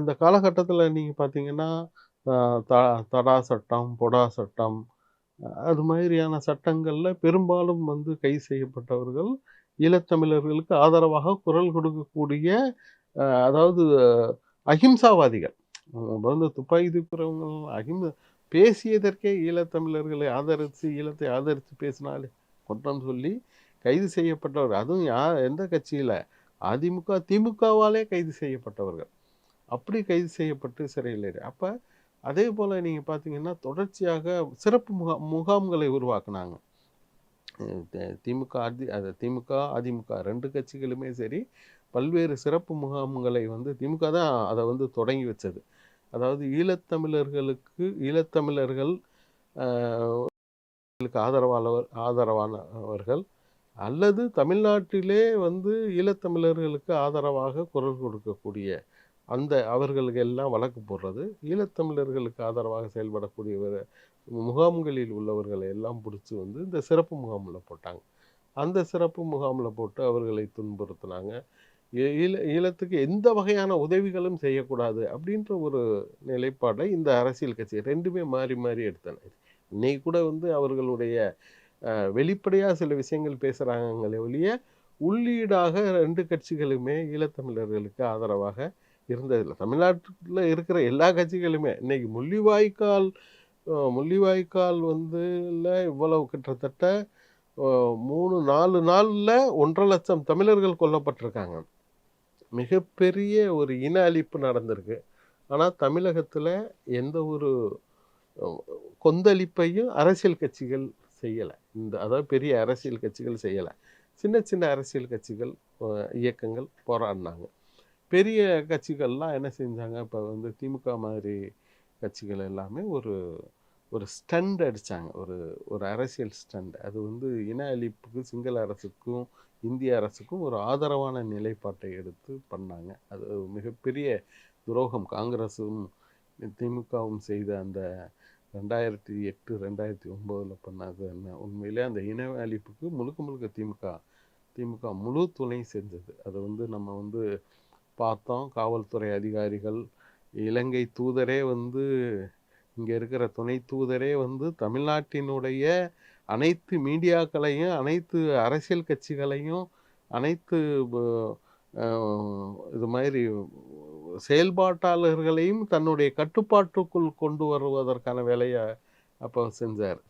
அந்த காலகட்டத்தில் நீங்கள் பார்த்தீங்கன்னா, த தடா சட்டம், பொடா சட்டம், அது மாதிரியான சட்டங்களில் பெரும்பாலும் வந்து கைது செய்யப்பட்டவர்கள், ஈழத்தமிழர்களுக்கு ஆதரவாக குரல் கொடுக்கக்கூடிய அதாவது அஹிம்சாவாதிகள். வந்து துப்பாக்கி தூக்குறவங்க அஹிம் பேசியதற்கே ஈழத்தமிழர்களை ஆதரித்து, ஈழத்தை ஆதரித்து பேசினாலே குற்றம் சொல்லி கைது செய்யப்பட்டவர். அதுவும் யா எந்த கட்சியில் அதிமுக, திமுகவாலே கைது செய்யப்பட்டவர்கள். அப்படி கைது செய்யப்பட்டு சிறையில் அப்போ அதே போல் நீங்கள் பார்த்தீங்கன்னா, தொடர்ச்சியாக சிறப்பு முகா முகாம்களை உருவாக்குனாங்க. திமுக, அதி அது திமுக, அதிமுக ரெண்டு கட்சிகளுமே சரி, பல்வேறு சிறப்பு முகாம்களை வந்து திமுக தான் அதை வந்து தொடங்கி வச்சது. அதாவது ஈழத்தமிழர்களுக்கு ஈழத்தமிழர்கள் ஆதரவானவர் ஆதரவானவர்கள் அல்லது தமிழ்நாட்டிலே வந்து ஈழத்தமிழர்களுக்கு ஆதரவாக குரல் கொடுக்கக்கூடிய அந்த அவர்களுக்கு எல்லாம் வழக்கு போடுறது. ஈழத்தமிழர்களுக்கு ஆதரவாக செயல்படக்கூடியவர் முகாம்களில் உள்ளவர்களை எல்லாம் பிடிச்சி வந்து இந்த சிறப்பு முகாமில் போட்டாங்க. அந்த சிறப்பு முகாமில் போட்டு அவர்களை துன்புறுத்தினாங்க ஈழ ஈழத்துக்கு எந்த வகையான உதவிகளும் செய்யக்கூடாது அப்படின்ற ஒரு நிலைப்பாடை இந்த அரசியல் கட்சி ரெண்டுமே மாறி மாறி எடுத்தன. இன்னைக்கு கூட வந்து அவர்களுடைய வெளிப்படையாக சில விஷயங்கள் பேசுகிறாங்களே ஒழிய, உள்ளீடாக ரெண்டு கட்சிகளுமே ஈழத்தமிழர்களுக்கு ஆதரவாக இருந்ததில்லை தமிழ்நாட்டில் இருக்கிற எல்லா கட்சிகளுமே இன்றைக்கி முள்ளிவாய்க்கால் முள்ளிவாய்க்கால் வந்து இவ்வளவு கிட்டத்தட்ட மூணு நாலு நாளில் ஒன்றரை லட்சம் தமிழர்கள் கொல்லப்பட்டிருக்காங்க. மிகப்பெரிய ஒரு இன அழிப்பு நடந்திருக்கு. ஆனால் தமிழகத்தில் எந்த ஒரு கொந்தளிப்பையும் அரசியல் கட்சிகள் செய்யலை இந்த அதாவது பெரிய அரசியல் கட்சிகள் செய்யலை சின்ன சின்ன அரசியல் கட்சிகள், இயக்கங்கள் போராடினாங்க பெரிய கட்சிகள்லாம் என்ன செஞ்சாங்க, இப்போ வந்து திமுக மாதிரி கட்சிகள் எல்லாமே ஒரு ஒரு ஸ்டண்ட் அடித்தாங்க ஒரு ஒரு அரசியல் ஸ்டண்ட். அது வந்து இன அழிப்புக்கு சிங்கள அரசுக்கும், இந்திய அரசுக்கும் ஒரு ஆதரவான நிலைப்பாட்டை எடுத்து பண்ணாங்க. அது மிகப்பெரிய துரோகம். காங்கிரஸும் திமுகவும் செய்த அந்த 2008, 2009ல பண்ணது என்ன உண்மையிலே அந்த இன அழிப்புக்கு முழுக்க முழுக்க திமுக திமுக முழு துணை செஞ்சது. அது வந்து நம்ம வந்து பார்த்தோம். காவல்துறை அதிகாரிகள், இலங்கை தூதரே வந்து இங்கே இருக்கிற துணை தூதரே வந்து தமிழ்நாட்டினுடைய அனைத்து மீடியாக்களையும், அனைத்து அரசியல் கட்சிகளையும், அனைத்து இது மாதிரி செயல்பாட்டாளர்களையும் தன்னுடைய கட்டுப்பாட்டுக்குள் கொண்டு வருவதற்கான வேலையை அப்போ செஞ்சார்.